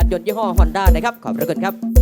านยนต์ยี่ห้อฮอนด้านะครับขอบพระคุณครับ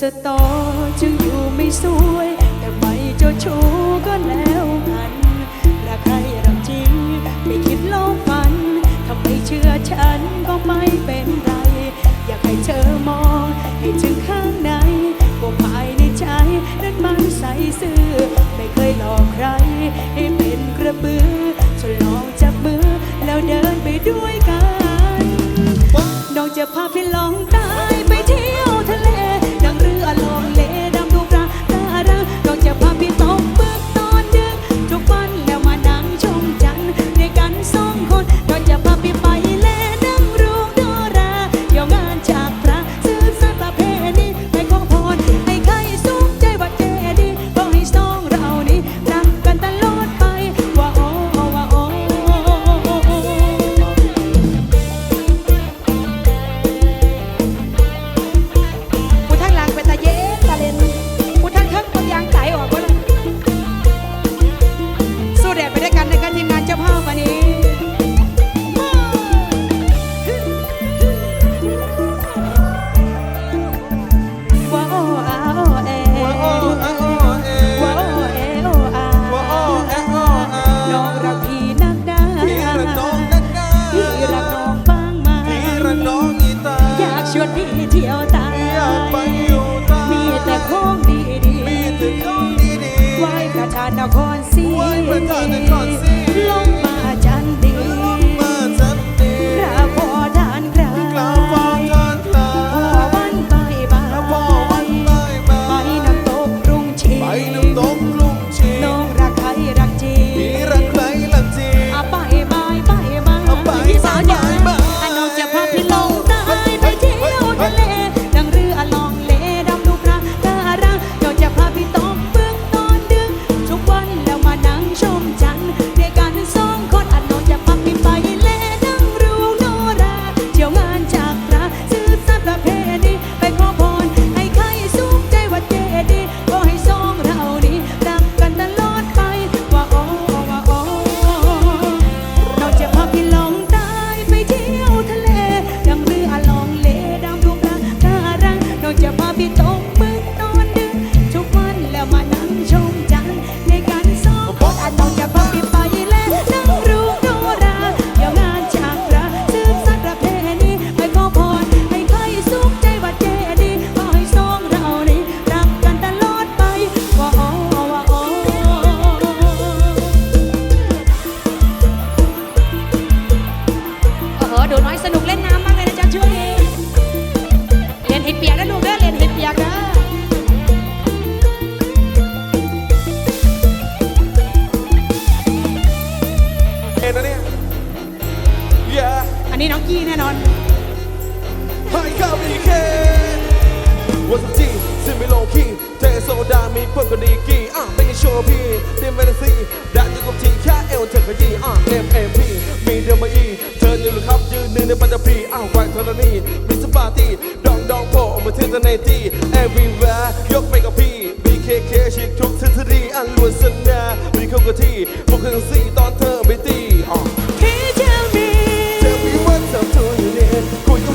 สตอจึงอยู่ไม่สวย แต่ไม่เจ้าชู้ก็แล้วกันรักใครรักจริง ไม่คิดโลกฝันถ้าไม่เชื่อฉันก็ไม่เป็นไร อยากให้เธอมองให้ถึงข้างในว่าภายในใจนั้นมันใสซื่อ ไม่เคยหลอกใคร ให้เป็นกระบือจะลองจับมือแล้วเดินไปด้วยกันน้องจะพาพี่ลองตายไปเที่ยว เที่ยวตายมีแต่ของดีดีไหว้ระธานนครศรีีแน่นอนให้ข้ามีแค่วันสักทีซึ่งไม่โลคีเทโซดามีเพื่อนคนดีกี่อะไม่ได้โชว์พี่เดมเมนซีดันอยู่กับทีแค่เอวเธอขยี้อะ MMP มีเดมาอีเธออยู่หรือครับยืนหนึ่งในปัตตภีอ้าวแกว่งเทอร์นี่มิสปาร์ตี้ดองดองโผล่มาที่เทนตี้ everywhere ยกไปกับพี่ BKK ชิคทุกทฤษฎีอันล้วนสนามีเข้ากับที่พวกเครื่องซีตอนเธอไม่ตีอะ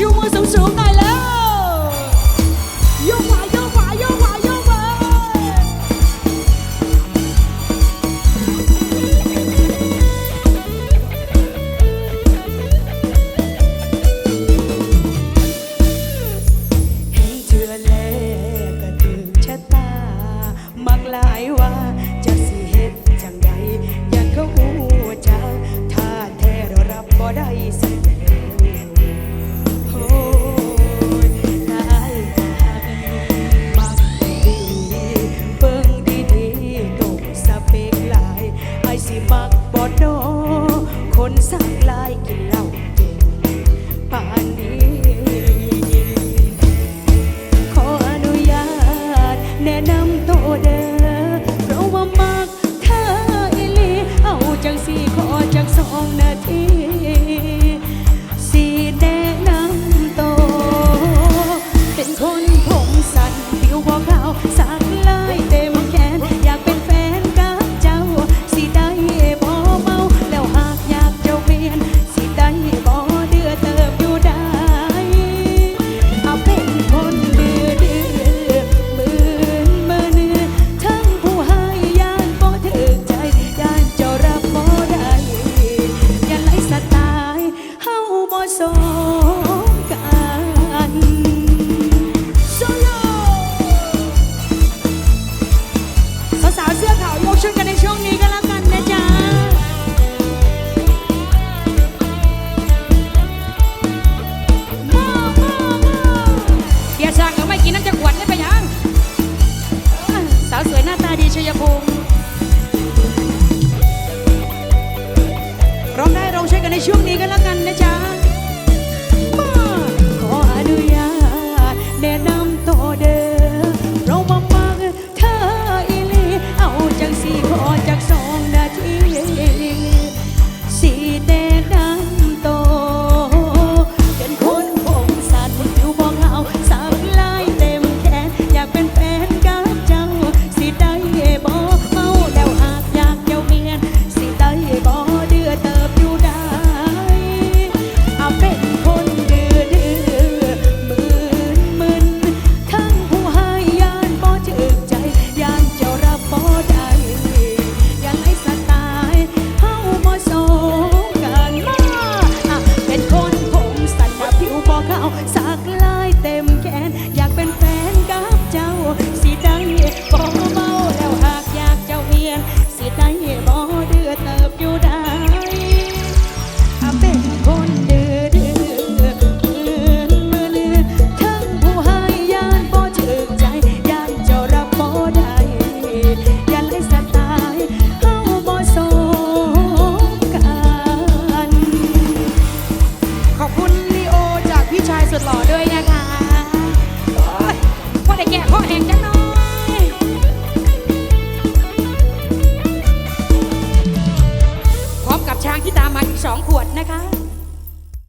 又摸手指头了